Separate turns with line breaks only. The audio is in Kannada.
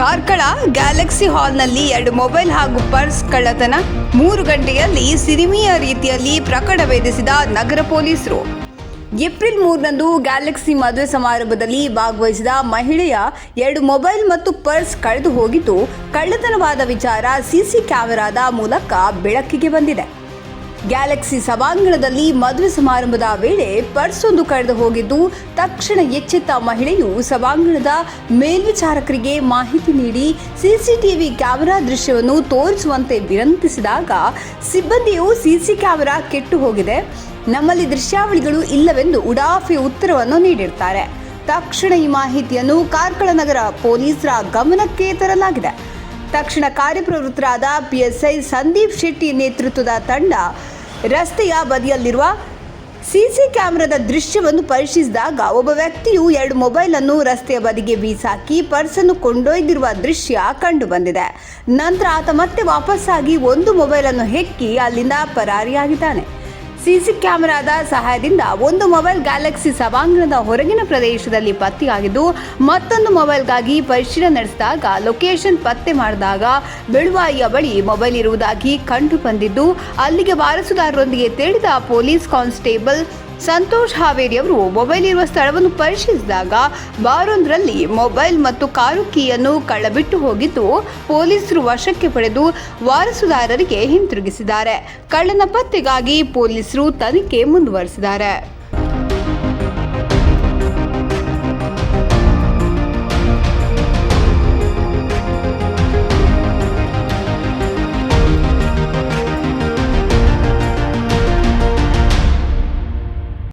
ಕಾರ್ಕಳ ಗ್ಯಾಲಕ್ಸಿ ಹಾಲ್ನಲ್ಲಿ ಎರಡು ಮೊಬೈಲ್ ಹಾಗೂ ಪರ್ಸ್ ಕಳ್ಳತನ. ಮೂರು ಗಂಟೆಯಲ್ಲಿ ಸಿರಿಮಿಯ ರೀತಿಯಲ್ಲಿ ಪ್ರಕರಣವೇದಿಸಿದ ನಗರ ಪೊಲೀಸರು. ಏಪ್ರಿಲ್ ಮೂರನಂದು ಗ್ಯಾಲಕ್ಸಿ ಮದುವೆ ಸಮಾರಂಭದಲ್ಲಿ ಭಾಗವಹಿಸಿದ ಮಹಿಳೆಯ ಎರಡು ಮೊಬೈಲ್ ಮತ್ತು ಪರ್ಸ್ ಕಳೆದು ಹೋಗಿದ್ದು ಕಳ್ಳತನವಾದ ವಿಚಾರ ಸಿಸಿ ಕ್ಯಾಮೆರಾದ ಮೂಲಕ ಬೆಳಕಿಗೆ ಬಂದಿದೆ. ಗ್ಯಾಲಕ್ಸಿ ಸಭಾಂಗಣದಲ್ಲಿ ಮದುವೆ ಸಮಾರಂಭದ ವೇಳೆ ಪರ್ಸೊಂದು ಕಳೆದು ಹೋಗಿದ್ದು, ತಕ್ಷಣ ಎಚ್ಚೆತ್ತ ಮಹಿಳೆಯು ಸಭಾಂಗಣದ ಮೇಲ್ವಿಚಾರಕರಿಗೆ ಮಾಹಿತಿ ನೀಡಿ ಸಿಸಿಟಿವಿ ಕ್ಯಾಮೆರಾ ದೃಶ್ಯವನ್ನು ತೋರಿಸುವಂತೆ ವಿನಂತಿಸಿದಾಗ ಸಿಬ್ಬಂದಿಯು ಸಿಸಿ ಕ್ಯಾಮೆರಾ ಕೆಟ್ಟು ಹೋಗಿದೆ. ನಮ್ಮಲ್ಲಿ ದೃಶ್ಯಾವಳಿಗಳು ಇಲ್ಲವೆಂದು ಉಡಾಫೆ ಉತ್ತರವನ್ನು ನೀಡಿರ್ತಾರೆ. ತಕ್ಷಣ ಈ ಮಾಹಿತಿಯನ್ನು ಕಾರ್ಕಳ ನಗರ ಪೊಲೀಸರ ಗಮನಕ್ಕೆ ತರಲಾಗಿದೆ. ತಕ್ಷಣ ಕಾರ್ಯಪ್ರವೃತ್ತರಾದ ಪಿಎಸ್ಐ ಸಂದೀಪ್ ಶೆಟ್ಟಿ ನೇತೃತ್ವದ ತಂಡ ರಸ್ತೆಯ ಬದಿಯಲ್ಲಿರುವ ಸಿಸಿ ಕ್ಯಾಮೆರಾದ ದೃಶ್ಯವನ್ನು ಪರಿಶೀಲಿಸಿದಾಗ ಒಬ್ಬ ವ್ಯಕ್ತಿಯು ಎರಡು ಮೊಬೈಲ್ ಅನ್ನು ರಸ್ತೆಯ ಬದಿಗೆ ಬೀಸಾಕಿ ಪರ್ಸನ್ನು ಕೊಂಡೊಯ್ದಿರುವ ದೃಶ್ಯ ಕಂಡುಬಂದಿದೆ ನಂತರ ಆತ ಮತ್ತೆ ವಾಪಸ್ಸಾಗಿ ಒಂದು ಮೊಬೈಲ್ ಅನ್ನು ಹೆಕ್ಕಿ ಅಲ್ಲಿಂದ ಪರಾರಿಯಾಗಿದ್ದಾನೆ. ಸಿಸಿ ಕ್ಯಾಮೆರಾದ ಸಹಾಯದಿಂದ ಒಂದು ಮೊಬೈಲ್ ಗ್ಯಾಲಕ್ಸಿ ಸಭಾಂಗಣದ ಹೊರಗಿನ ಪ್ರದೇಶದಲ್ಲಿ ಪತ್ತೆಯಾಗಿದ್ದು, ಮತ್ತೊಂದು ಮೊಬೈಲ್ಗಾಗಿ ಪರಿಶೀಲನೆ ನಡೆಸಿದಾಗ, ಲೊಕೇಶನ್ ಪತ್ತೆ ಮಾಡಿದಾಗ ಬೆಳುವಾಯಿಯ ಬಳಿ ಮೊಬೈಲ್ ಇರುವುದಾಗಿ ಕಂಡು ಬಂದಿದ್ದು ಅಲ್ಲಿಗೆ ವಾರಸುದಾರರೊಂದಿಗೆ ತಿಳಿದ ಪೊಲೀಸ್ ಕಾನ್ಸ್ಟೇಬಲ್ ಸಂತೋಷ್ ಹಾವೇರಿ ಅವರು ಮೊಬೈಲ್ ಇರುವ ಸ್ಥಳವನ್ನು ಪರಿಶೀಲಿಸಿದಾಗ ಬಾರೊಂದರಲ್ಲಿ ಮೊಬೈಲ್ ಮತ್ತು ಕಾರು ಕೀಯನ್ನು ಕಳ್ಳಬಿಟ್ಟು ಹೋಗಿದ್ದು ಪೊಲೀಸರು ವಶಕ್ಕೆ ಪಡೆದು ವಾರಸುದಾರರಿಗೆ ಹಿಂತಿರುಗಿಸಿದ್ದಾರೆ. ಕಳ್ಳನ ಪತ್ತೆಗಾಗಿ ಪೊಲೀಸರು ತನಿಖೆ ಮುಂದುವರೆಸಿದ್ದಾರೆ.